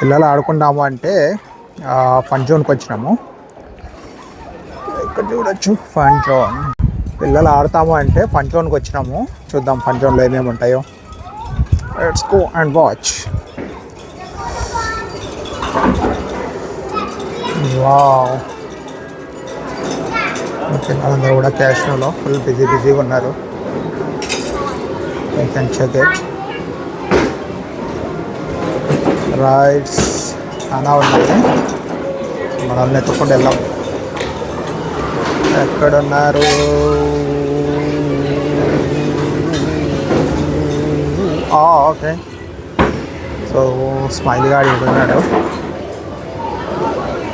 పిల్లలు ఆడుకుందాము అంటే ఫన్ జోన్కి వచ్చినాము. ఇక్కడ చూడొచ్చు ఫన్ జోన్ పిల్లలు ఆడతాము అంటే ఫన్ జోన్కి వచ్చినాము. చూద్దాం ఫన్ జోన్లో ఏమేమి ఉంటాయో. Let's go and watch wow పిల్లలందరూ కూడా క్యాష్లో ఫుల్ బిజీ బిజీగా ఉన్నారు. కెన్ చెక్ ఇట్ రైడ్స్ చాలా ఉన్నాయి. మనల్ని ఎత్తుకుండా వెళ్ళాం ఎక్కడున్నారు? ఓకే. సో స్మైల్ గాడి ఉన్నాడు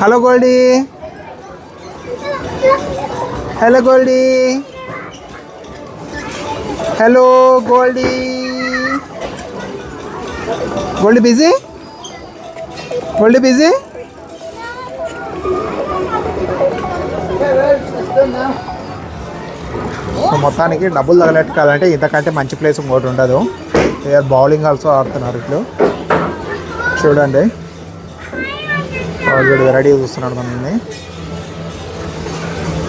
hello Goldie. Hello Goldie. Hello Goldie. Goldie busy? Goldie busy so మొత్తానికి డబ్బులు తగలెట్టుకోవాలంటే ఇంతకంటే మంచి ప్లేస్ ఇంకోటి ఉండదు. బౌలింగ్ ఆల్సో ఆడుతున్నారు ఇట్లు. చూడండి. వీడు రెడీ చూస్తున్నాడు మనల్ని.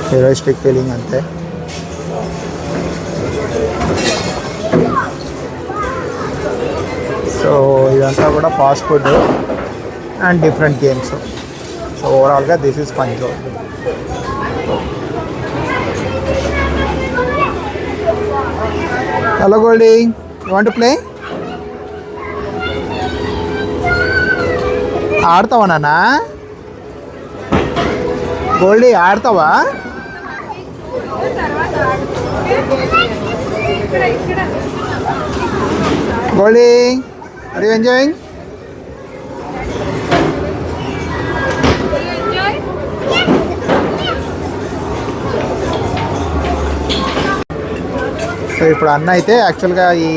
హీరోయిస్టిక్ ఫీలింగ్ అంతే. సో ఇదంతా కూడా fast food and different games so ఓవరాల్గా this is పంచో hello Goldie you want play ఆడతావా నాన్న? Goldie ఆడతావా? Goldie are you enjoying so ఇప్పుడు అన్న అయితే యాక్చువల్గా ఈ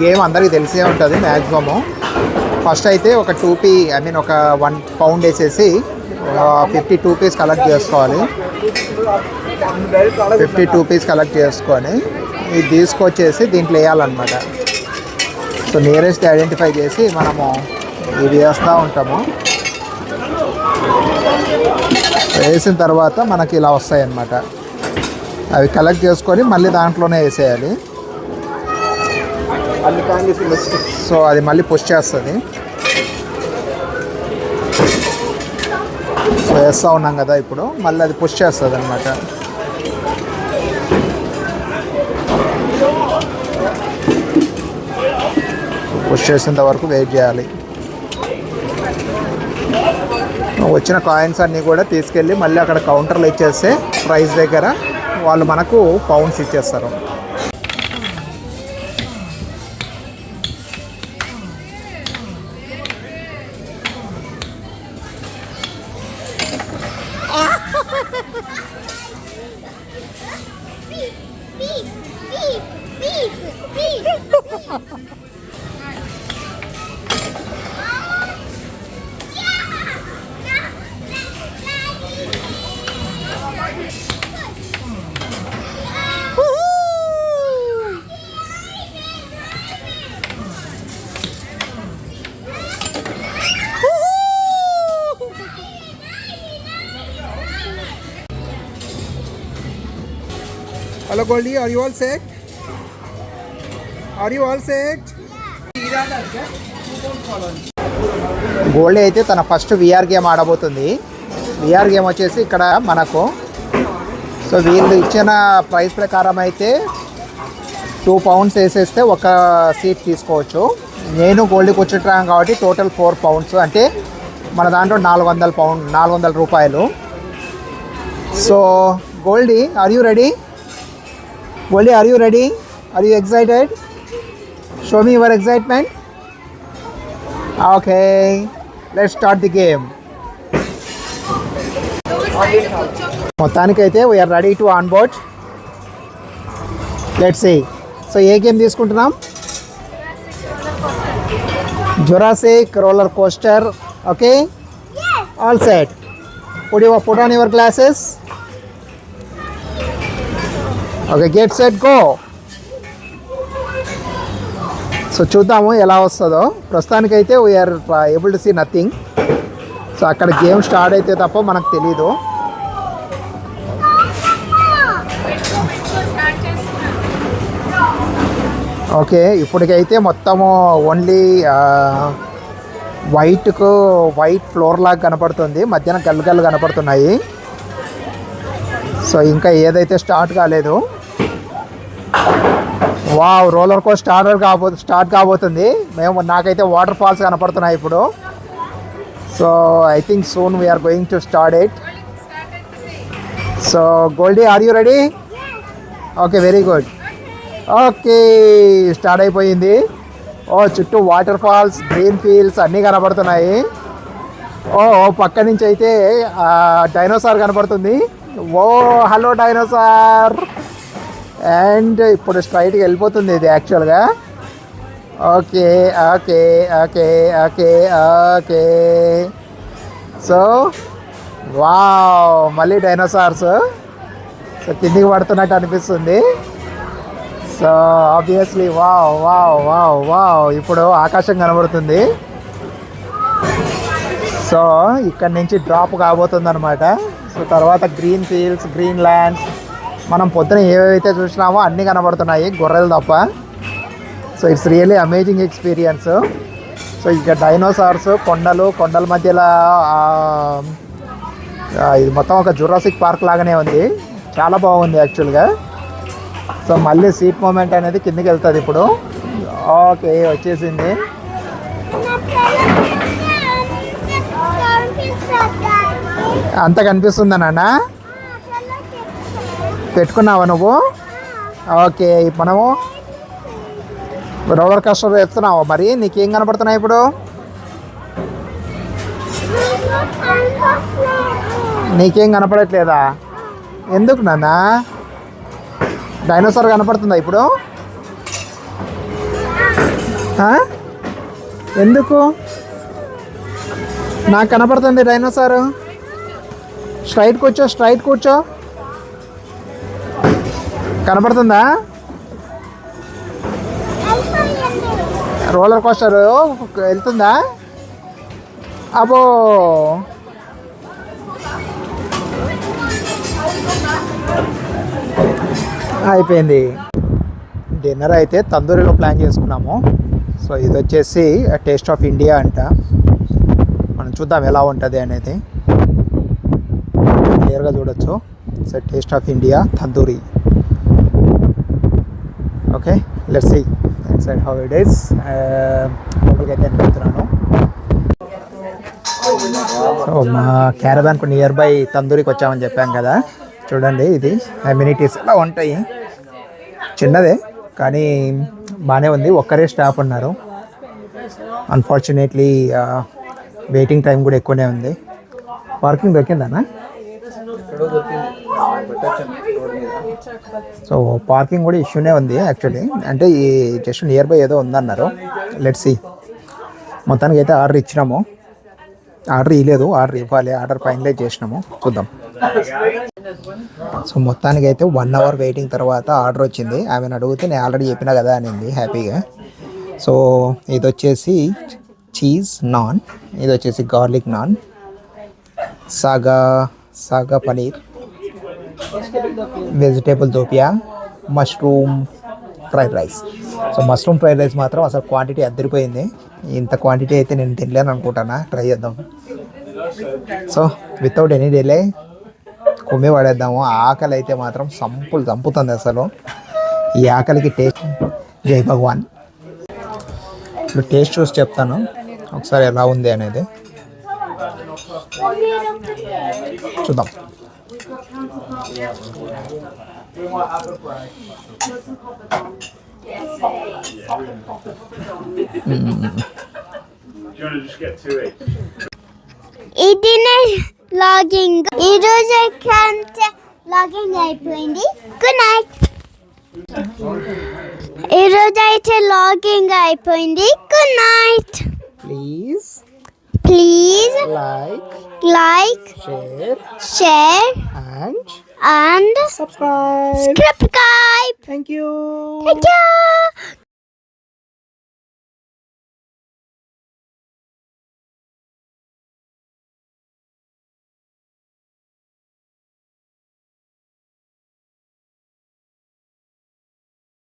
గేమ్ అందరికీ తెలిసే ఉంటుంది మ్యాక్సిమము ఫస్ట్ అయితే ఒక టూ పీ ఐ మీన్ ఒక వన్ పౌండ్ వేసేసి ఫిఫ్టీ టూ పీస్ కలెక్ట్ చేసుకోవాలి. ఫిఫ్టీ టూ పీస్ కలెక్ట్ చేసుకొని ఇది తీసుకొచ్చేసి దీంట్లో వేయాలన్నమాట. సో నియరెస్ట్ ఐడెంటిఫై చేసి మనము ఇది వేస్తూ ఉంటాము. వేసిన తర్వాత మనకి ఇలా వస్తాయి అన్నమాట అవి కలెక్ట్ చేసుకొని మళ్ళీ దాంట్లోనే వేసేయాలి. సో అది మళ్ళీ పుష్ చేస్తుంది. సో వేస్తూ ఉన్నాం కదా ఇప్పుడు. మళ్ళీ అది పుష్ చేస్తుంది అనమాట పుష్ చేసేంత వరకు వెయిట్ చేయాలి. వచ్చిన కాయిన్స్ అన్నీ కూడా తీసుకెళ్ళి మళ్ళీ అక్కడ కౌంటర్లో ఇచ్చేస్తే ప్రైస్ దగ్గర వాళ్ళు మనకు పౌండ్స్ ఇచ్చేస్తారు. Hello Goldie are you all set? Are you all set? Gold అయితే తన ఫస్ట్ విఆర్ గేమ్ ఆడబోతుంది. విఆర్ గేమ్ వచ్చేసి ఇక్కడ మనకు సో వీళ్ళు ఇచ్చిన ప్రైస్ ప్రకారం అయితే టూ పౌండ్స్ వేసేస్తే ఒక సీట్ తీసుకోవచ్చు. నేను గోల్డ్కి కూర్చుంటాను కాబట్టి టోటల్ ఫోర్ పౌండ్స్ అంటే మన దాంట్లో నాలుగు వందల పౌండ్ నాలుగు వందల రూపాయలు. So Goldie are you ready Goldie are you ready are you excited show me your excitement okay let start the game మొత్తానికైతే we're ready to on board let's see so A game తీసుకుంటున్నాం? Jurassic roller coaster okay all set put your put on your glasses okay get set go so చూద్దాము ఎలా వస్తుందో. ప్రస్తుతానికైతే we're able to see nothing so అక్కడ game start అయితే తప్ప మనకు తెలీదు. ఓకే ఇప్పటికైతే మొత్తము ఓన్లీ వైట్కు వైట్ ఫ్లోర్ లాగా కనపడుతుంది. మధ్యాహ్నం గల్లు గల్లు కనపడుతున్నాయి. సో ఇంకా ఏదైతే స్టార్ట్ కాలేదు వావ్ రోలర్ కో స్టార్ట్ కాబో స్టార్ట్ కాబోతుంది. మేము నాకైతే వాటర్ ఫాల్స్ కనపడుతున్నాయి ఇప్పుడు. So I think soon we're going to start it so Goldie are you ready okay very good okay start అయిపోయింది. ఓ చుట్టూ వాటర్ ఫాల్స్ గ్రీన్ ఫీల్డ్స్ అన్నీ కనపడుతున్నాయి. ఓ ఓ పక్క నుంచి అయితే డైనోసార్ కనపడుతుంది. ఓ హలో డైనోసార్. అండ్ ఇప్పుడు స్ట్రైట్గా వెళ్ళిపోతుంది ఇది యాక్చువల్గా. Okay okay okay okay okay. So wow మళ్ళీ డైనోసార్స్. సో కిందికి పడుతున్నట్టు అనిపిస్తుంది. So obviously wow wow wow wow. ఇప్పుడు ఆకాశం కనబడుతుంది. సో ఇక్కడ నుంచి డ్రాప్ కాబోతుంది అనమాట తర్వాత గ్రీన్ ఫీల్డ్స్ గ్రీన్ ల్యాండ్స్. మనం పొద్దున ఏవైతే చూసినామో అన్నీ కనబడుతున్నాయి గొర్రెలు తప్ప. So it's really amazing experience. So ఇక డైనోసార్స్ కొండలు కొండల మధ్యలో ఇది మొత్తం ఒక జురాసిక్ పార్క్ లాగానే ఉంది. చాలా బాగుంది యాక్చువల్గా. సో మళ్ళీ సీట్ మూమెంట్ అనేది కిందికి వెళ్తుంది ఇప్పుడు. ఓకే వచ్చేసింది. అంత కనిపిస్తుందా నాన్న? పెట్టుకున్నావా నువ్వు? ఓకే మనము రోలర్ కాస్టర్ ఎత్తున్నావా మరి? నీకేం కనపడుతున్నాయి ఇప్పుడు? నీకేం కనపడట్లేదా? ఎందుకు నాన్న? డైనోసార్ కనపడుతుందా ఇప్పుడు? ఎందుకు? నాకు కనపడుతుంది డైనోసారు స్ట్రైట్ కూర్చో స్ట్రైట్ కూర్చో కనపడుతుందా రోలర్ కోస్టర్ వెళ్తుందా? అబో అయిపోయింది. డిన్నర్ అయితే తందూరిలో ప్లాన్ చేసుకున్నాము. సో ఇది వచ్చేసి టేస్ట్ ఆఫ్ ఇండియా అంట. మనం చూద్దాం ఎలా ఉంటుంది అనేది. ఇక్కడ చూడొచ్చు. So taste of India tandoori okay let's see side how it is లోపలికి అయితే వెళ్తున్నాను సో మా క్యారవాన్కు నియర్ బై తందూరికి వచ్చామని చెప్పాం కదా. చూడండి ఇది. అమ్యూనిటీస్ ఇలా ఉంటాయి? చిన్నదే కానీ బాగానే ఉంది. ఒక్కరే స్టాఫ్ ఉన్నారు. అన్ఫార్చునేట్లీ వెయిటింగ్ టైం కూడా ఎక్కువనే ఉంది. పార్కింగ్ దొరికిందనా? సో పార్కింగ్ కూడా ఇష్యూనే ఉంది యాక్చువల్లీ అంటే ఈ జస్ట్ నియర్ బై ఏదో ఉందన్నారు. లెట్ సి మొత్తానికి అయితే ఆర్డర్ ఇచ్చినాము. ఆర్డర్ ఇవ్వలేదు ఆర్డర్ ఇవ్వాలి ఆర్డర్ ఫైనలైజ్ చేసినాము. చూద్దాం. సో మొత్తానికి అయితే వన్ అవర్ వెయిటింగ్ తర్వాత ఆర్డర్ వచ్చింది. ఆమెను అడిగితే నేను ఆల్రెడీ చెప్పినా కదా అనింది హ్యాపీగా సో ఇది వచ్చేసి చీజ్ నాన్ ఇది వచ్చేసి garlic naan saag saag paneer vegetable dopiaza mushroom fried rice so mushroom fried rice మాత్రం అసలు క్వాంటిటీ అద్దరిపోయింది. ఇంత క్వాంటిటీ అయితే నేను తినలేను అనుకుంటానా? ట్రై చేద్దాం. సో వితౌట్ ఎనీ డిలే కొమ్మి పడేద్దాము. ఆకలి అయితే మాత్రం సంపులు చంపుతుంది అసలు. ఈ ఆకలికి టేస్ట్ జై భగవాన్. ఇప్పుడు టేస్ట్ చూసి చెప్తాను. ఒకసారి ఎలా ఉంది అనేది. చూద్దాం Do you want to just get to it? ఇదినే logging ఈ రోజు కంటే లాగింగ్ అయిపోయింది గుడ్ నైట్ ఈ రోజు అయితే లాగింగ్ అయిపోయింది good night please Please like, like, share, share, and and subscribe. Subscribe. Thank you. Thank you.